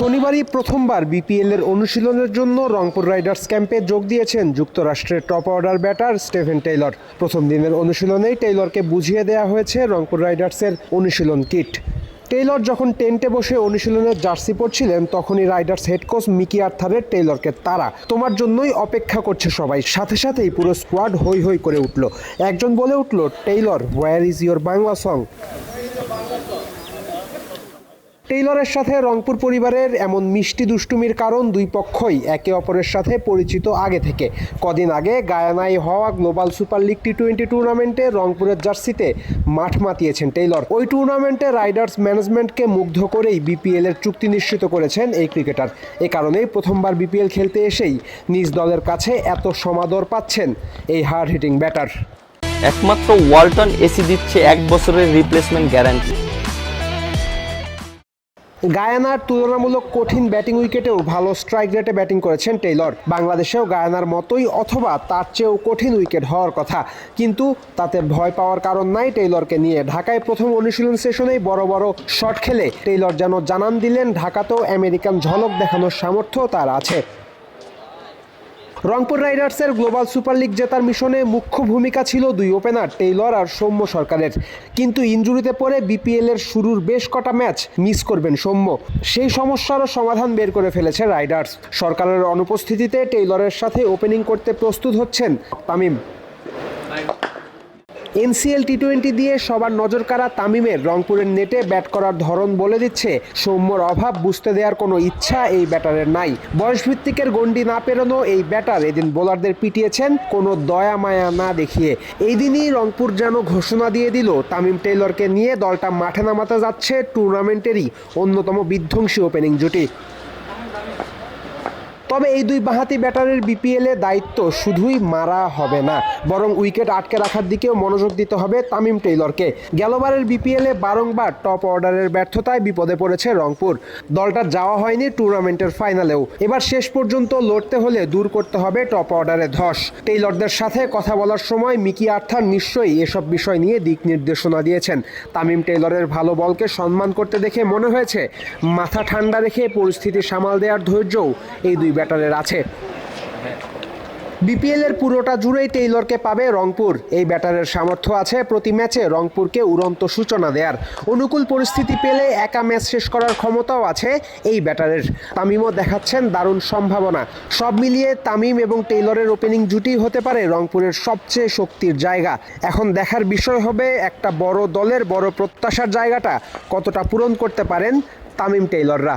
শনিবারই প্রথমবার বিপিএল এর অনুশীলনের জন্য রংপুর রাইডার্স ক্যাম্পে যোগ দিয়েছেন যুক্তরাষ্ট্রের top order batter Steven Taylor. প্রথম দিনের অনুশীলনেই টেইলরকে বুঝিয়ে দেওয়া হয়েছে রংপুর রাইডার্সের অনুশীলন কিট। টেইলর যখন টেন্টে বসে অনুশীলনের জার্সি পরছিলেন, তখনই রাইডার্স হেড কোচ মিকি আর্থারের টেইলরকে তারা তোমার জন্যই অপেক্ষা করছে সবাই, সাথে সাথেই পুরো স্কোয়াড হই হই করে উঠল। একজন বলে উঠল, Taylor where is your Bangla song? টেইলরের সাথে রংপুর পরিবারের এমন মিষ্টি দুষ্টুমির কারণ দুই পক্ষই একে অপরের সাথে পরিচিত আগে থেকে। কদিন আগে গায়ানায় হওয়া global super league T twenty টুর্নামেন্টে রংপুরের জার্সিতে মাঠ মাতিয়েছেন টেইলর। ওই টুর্নামেন্টে রাইডার্স ম্যানেজমেন্টকে মুগ্ধ করেই বিপিএল এর চুক্তি নিশ্চিত করেছেন এই ক্রিকেটার। এ কারণেই প্রথমবার বিপিএল খেলতে এসেই নিজ দলের কাছে এত সমাদর পাচ্ছেন এই হার্ড হিটিং ব্যাটার। একমাত্র ওয়ালটন এসি দিচ্ছে এক বছরের রিপ্লেসমেন্ট গ্যারান্টি গায়ানার তুলনামূলক কঠিন ব্যাটিং উইকেটেও ভালো স্ট্রাইক রেটে ব্যাটিং করেছেন টেইলর। বাংলাদেশেও গায়ানার মতোই অথবা তার চেয়েও কঠিন উইকেট হওয়ার কথা। কিন্তু তাতে ভয় পাওয়ার কারণ নাই টেইলরকে নিয়ে। ঢাকায় প্রথম অনুশীলন সেশনেই বড় বড় শট খেলে টেইলর যেন জানান দিলেন, ঢাকাতেও আমেরিকান ঝলক দেখানোর সামর্থ্য তার আছে। রংপুর রাইডার্সের গ্লোবাল সুপার লিগ জেতার মিশনে মুখ্য ভূমিকা ছিল দুই ওপেনার টেইলর আর সৌম্য সরকারের। কিন্তু ইঞ্জুরিতে পড়ে বিপিএল এর শুরুর বেশ কটা ম্যাচ মিস করবেন সৌম্য। সেই সমস্যারও সমাধান বের করে ফেলেছে রাইডার্স। সরকারের অনুপস্থিতিতে টেইলরের সাথে ওপেনিং করতে প্রস্তুত হচ্ছেন তামিম। এনসিএল টি টোয়েন্টি দিয়ে সবার নজর কাড়া তামিমের রংপুরের নেটে ব্যাট করার ধরন বলে দিচ্ছে, সৌম্যর অভাব বুঝতে দেওয়ার কোনো ইচ্ছা এই ব্যাটারের নাই। বয়সভিত্তিকের গণ্ডি না পেরোনো এই ব্যাটার এদিন বোলারদের পিটিয়েছেন, কোনো দয়া মায়া না দেখিয়ে। এই দিনই রংপুর যেন ঘোষণা দিয়ে দিল, তামিম টেইলরকে নিয়ে দলটা মাঠে নামাতে যাচ্ছে টুর্নামেন্টেরই অন্যতম বিধ্বংসী ওপেনিং জুটি। তবে এই দুই বাঁহাতি ব্যাটারের বিপিএলে দায়িত্ব শুধুই মারা হবে না, বরং উইকেট আটকে রাখার দিকেও মনোযোগ দিতে হবে তামিম টেইলরকে। গেলবারের বিপিএলে বারংবার টপ অর্ডারের ব্যর্থতায় বিপদে পড়েছে রংপুর। দলটার যাওয়া হয়নি টুর্নামেন্টের ফাইনালেও। এবার শেষ পর্যন্ত লড়তে হলে দূর করতে হবে টপ অর্ডারে ধস। টেইলরদের সাথে কথা বলার সময় মিকি আর্থার নিশ্চয়ই এসব বিষয় নিয়ে দিক নির্দেশনা দিয়েছেন। তামিম টেইলরের ভালো বলকে সম্মান করতে দেখে মনে হয়েছে, মাথা ঠান্ডা রেখে পরিস্থিতি সামাল দেওয়ার ধৈর্যও এই দুই ব্যাটারের আছে। বিপিএল এর পুরোটা জুড়েই টেইলরকে পাবে রংপুর। এই ব্যাটারের সামর্থ্য আছে প্রতি ম্যাচে রংপুরকে উড়ন্ত সূচনা দেওয়ার অনুকূল পরিস্থিতি পেলে একা ম্যাচ শেষ করার ক্ষমতাও আছে এই ব্যাটারের। তামিমও দেখাচ্ছেন দারুণ সম্ভাবনা। সব মিলিয়ে তামিম এবং টেইলরের ওপেনিং জুটি হতে পারে রংপুরের সবচেয়ে শক্তির জায়গা। এখন দেখার বিষয় হবে একটা বড় দলের বড় প্রত্যাশার জায়গাটা কতটা পূরণ করতে পারেন তামিম টেইলররা।